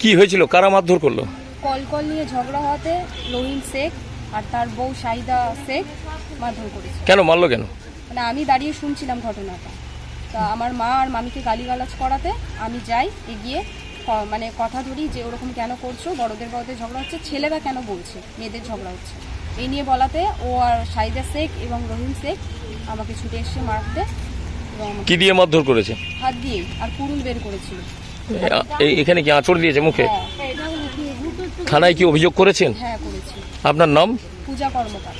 কি হয়েছিল? কারা মারধর করল? কল কল নিয়ে ঝগড়া হওয়াতে রহিম শেখ আর তার বউ সাইদা শেখ মারধর করেছে। কেন মারলো কেন? মানে আমি দাঁড়িয়ে শুনছিলাম ঘটনাটা। তা আমার মা আর মামিকে গালিগালাজ করাতে আমি যাই এগিয়ে ক- মানে কথা ধরি যে ওরকম কেন করছ? বড়দের বড়দের ঝগড়া হচ্ছে ছেলেরা কেন বলছে? মেয়েদের ঝগড়া হচ্ছে। এই নিয়ে বলাতে ও আর সাইদা শেখ এবং রহিম শেখ আমাকে ছুটে এসে মারতে এবং আমাকে কি দিয়ে মারধর করেছে? হাত দিয়ে আর কুরুল বের করেছিল। এখানে কি আঁচড় দিয়েছে মুখে হ্যাঁ থানায় কি অভিযোগ করেছেন হ্যাঁ আপনার নাম পূজা কর্মকার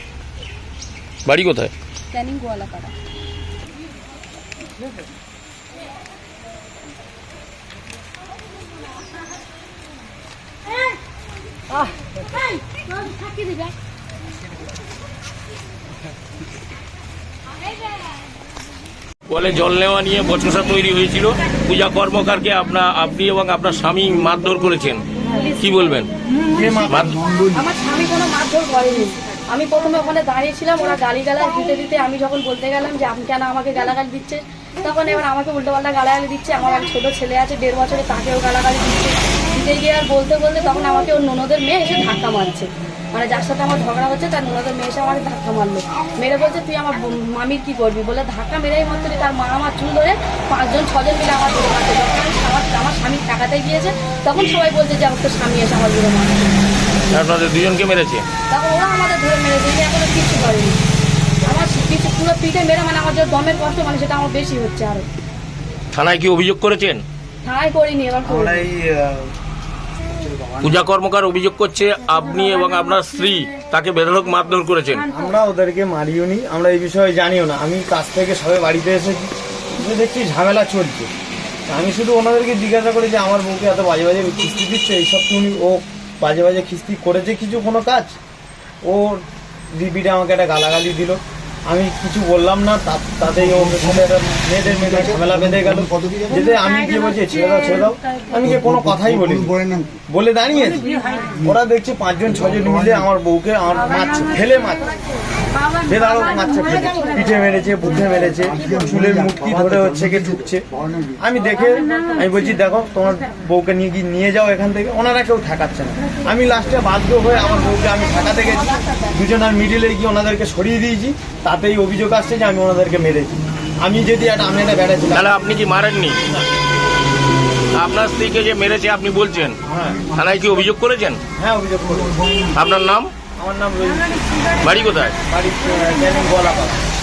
বাড়ি কোথায় ক্যানিং গোয়ালাপাড়া কলে জল নেওয়া নিয়ে বচসা তৈরি হয়েছিল। পূজা কর্মকারকে আপনার আপনি এবং আপনার স্বামী মারধর করেছেন। কি বলবেন? মার- আমার স্বামী কোনো মারধর করেনি। আমি প্রথমে ওখানে দাঁড়িয়েছিলাম ওরা গালি গালাজ দিতে দিতে আমি যখন বলতে গেলাম যে আপনি কেন আমাকে গালাগালি দিচ্ছে তখন এবার আমাকে উল্টো পাল্টা গালাগালি দিচ্ছে। আমার এক ছোট ছেলে আছে দেড় বছরে তাকেও গালাগালি দিচ্ছে। দিতে গিয়ে আর বলতে বলতে তখন আমাকে ওর ননদের মেয়ে এসে ধাক্কা মারছে। মানে যার সাথে আমার ঝগড়া হচ্ছে তার ননদের মেয়ে এসে আমাকে ধাক্কা মারলো। মেরে বলছে তুই আমার মামির কি করবি? বলে ধাক্কা মেরেই মাত্র তার মা আমার চুল ধরে পাঁচজন ছজন মিলে আমার ধরে মারছে যখন আমি আমার আমার স্বামী টাকাতে গিয়েছে। তখন সবাই বলছে যে আমার তো স্বামী এসে আমার ধরে মারছে আপনাদের দুজনকে মেরেছে? তখন ওরা আমাদের ধরে মেরে দিয়েছে এখনও কিছু করেনি। আমার কিছু পুরো পিঠে মেরে মানে আমার যে দমের কষ্ট মানে সেটা আমার বেশি হচ্ছে আরও। থানায় কি অভিযোগ করেছেন? থানায় করিনি এবার করব। পূজা কর্মকার অভিযোগ করছে আপনি এবং আপনার স্ত্রী তাকে বেধরক মারধর করেছেন। আমরা ওদেরকে মারিও নি, আমরা এই বিষয়ে জানিও না। আমি কাজ থেকে সবে বাড়িতে এসেছি, এসে দেখছি ঝামেলা চলছে। আমি শুধু ওনাদেরকে জিজ্ঞাসা করি যে আমার বউকে এত বাজে বাজে খিস্তি দিচ্ছে, এইসব তুমি ও বাজে বাজে খিস্তি করেছে কিছু কোনো কাজ? ও দিদিটা আমাকে একটা গালাগালি দিল। আমি কিছু বললাম না তা- তাতেই ওর একটা মেয়েদের মেয়েদের ঝামেলা বেঁধে গেল। যেতে আমি গিয়ে বলছি ছেড়ে দাও ছেড়ে দাও। আমি গিয়ে কোনো কথাই বলি বলে দাঁড়িয়েছি। ওরা দেখছি পাঁচজন ছজন মিলে আমার বউকে আমার মারছে ফেলে মারছে। মারছে ফেলে পিঠে মেরেছে বুদ্ধে মেরেছে চুলের মুটকি ধরে হচ্ছে কি ঢুকছে। আমি দেখে আমি বলছি দেখো তোমার বউকে নিয়ে গিয়ে নিয়ে যাও এখান থেকে। ওনারা কেউ ঠেকাচ্ছে না। আমি লাস্টে বাধ্য হয়ে আমার বউকে আমি ঠেকাতে গেছি। দুজনের মিডিলে গিয়ে ওনাদেরকে সরিয়ে দিয়েছি। তাতেই অভিযোগ আসছে যে আমি ওনাদেরকে মেরেছি। আমি যদি একটা আমি একটা বেড়েছিলাম তাহলে আপনি কি মারেননি? আপনার স্ত্রীকে যে মেরেছে আপনি বলছেন? হ্যাঁ। থানায় কি অভিযোগ করেছেন? হ্যাঁ অভিযোগ আপনার নাম? আমার নাম রহিম বাড়ি কোথায়? বাড়ি ক্যানিং গোয়ালাপাড়া।